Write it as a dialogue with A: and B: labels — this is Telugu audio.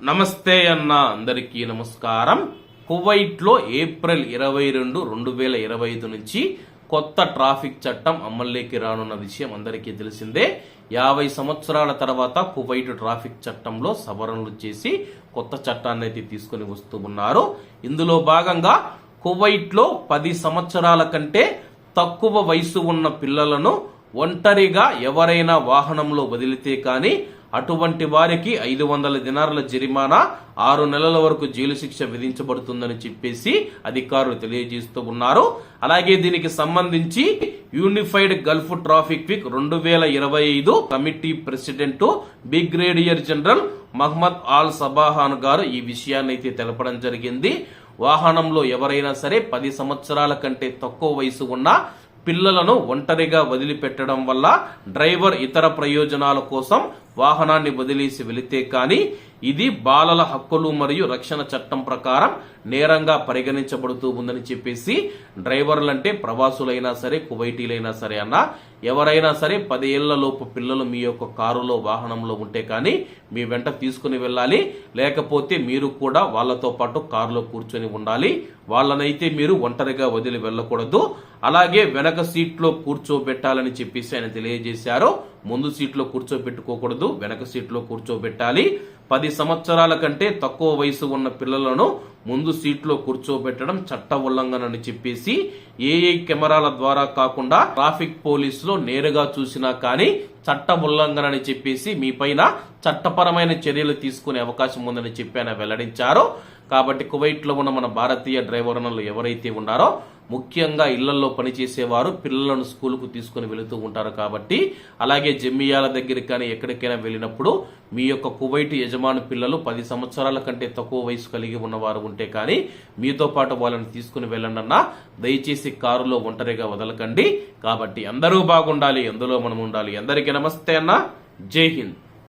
A: నమస్తే అన్న అందరికీ నమస్కారం. కువైట్లో ఏప్రిల్ ఇరవై రెండు రెండు వేల ఇరవై ఐదు నుంచి కొత్త ట్రాఫిక్ చట్టం అమల్లోకి రానున్న విషయం అందరికీ తెలిసిందే. యాభై సంవత్సరాల తర్వాత కువైట్ ట్రాఫిక్ చట్టంలో సవరణలు చేసి కొత్త చట్టాన్ని అయితే తీసుకొని వస్తూ ఉన్నారు. ఇందులో భాగంగా కువైట్లో పది సంవత్సరాల కంటే తక్కువ వయసు ఉన్న పిల్లలను ఒంటరిగా ఎవరైనా వాహనంలో వదిలితే కానీ అటువంటి వారికి ఐదు వందల దినారుల జరిమానా ఆరు నెలల వరకు జైలు శిక్ష విధించబడుతుందని చెప్పేసి అధికారులు తెలియజేస్తూ ఉన్నారు. అలాగే దీనికి సంబంధించి యూనిఫైడ్ గల్ఫ్ ట్రాఫిక్ వీక్ రెండు వేల ఇరవై ఐదు committee president brigadier general Mohammed Al Sabahan గారు ఈ విషయాన్ని అయితే తెలపడం జరిగింది. వాహనంలో ఎవరైనా సరే పది సంవత్సరాల కంటే తక్కువ వయసు ఉన్న పిల్లలను ఒంటరిగా వదిలిపెట్టడం వల్ల డ్రైవర్ ఇతర ప్రయోజనాల కోసం వాహనాన్ని వదిలేసి వెళితే కానీ ఇది బాలల హక్కులు మరియు రక్షణ చట్టం ప్రకారం నేరంగా పరిగణించబడుతూ ఉందని చెప్పేసి డ్రైవర్లంటే ప్రవాసులైనా సరే కువైటీలైనా సరే అన్న ఎవరైనా సరే పది లోపు పిల్లలు మీ యొక్క కారులో వాహనంలో ఉంటే కానీ మీ వెంట తీసుకుని వెళ్ళాలి. లేకపోతే మీరు కూడా వాళ్ళతో పాటు కారులో కూర్చొని ఉండాలి. వాళ్ళనైతే మీరు ఒంటరిగా వదిలి వెళ్ళకూడదు. అలాగే వెనక సీట్లో కూర్చోబెట్టాలని చెప్పేసి ఆయన తెలియజేశారు. ముందు సీట్లో కూర్చోబెట్టుకోకూడదు వెనక సీట్లో కూర్చోబెట్టాలి. పది సంవత్సరాల కంటే తక్కువ వయసు ఉన్న పిల్లలను ముందు సీట్లో కూర్చోబెట్టడం చట్ట ఉల్లంఘనని చెప్పేసి ఏఏ కెమెరాల ద్వారా కాకుండా ట్రాఫిక్ పోలీసులు నేరుగా చూసినా కానీ చట్ట ఉల్లంఘనని చెప్పేసి మీ పైన చట్టపరమైన చర్యలు తీసుకునే అవకాశం ఉందని చెప్పి ఆయన వెల్లడించారు. కాబట్టి కువైట్లో ఉన్న మన భారతీయ డ్రైవర్లు ఎవరైతే ఉన్నారో ముఖ్యంగా ఇళ్ళలో పనిచేసేవారు పిల్లలను స్కూల్కు తీసుకుని వెళుతూ ఉంటారు కాబట్టి అలాగే జమ్మియాల దగ్గరికి కానీ ఎక్కడికైనా వెళ్ళినప్పుడు మీ యొక్క కువైట్ యజమాని పిల్లలు పది సంవత్సరాల కంటే తక్కువ వయసు కలిగి ఉన్నవారు ఉంటే కానీ మీతో పాటు వాళ్ళని తీసుకుని వెళ్ళండన్నా దయచేసి కారులో ఒంటరిగా వదలకండి. కాబట్టి అందరూ బాగుండాలి ఎందులో మనం ఉండాలి. అందరికీ నమస్తే అన్న. జై హింద్.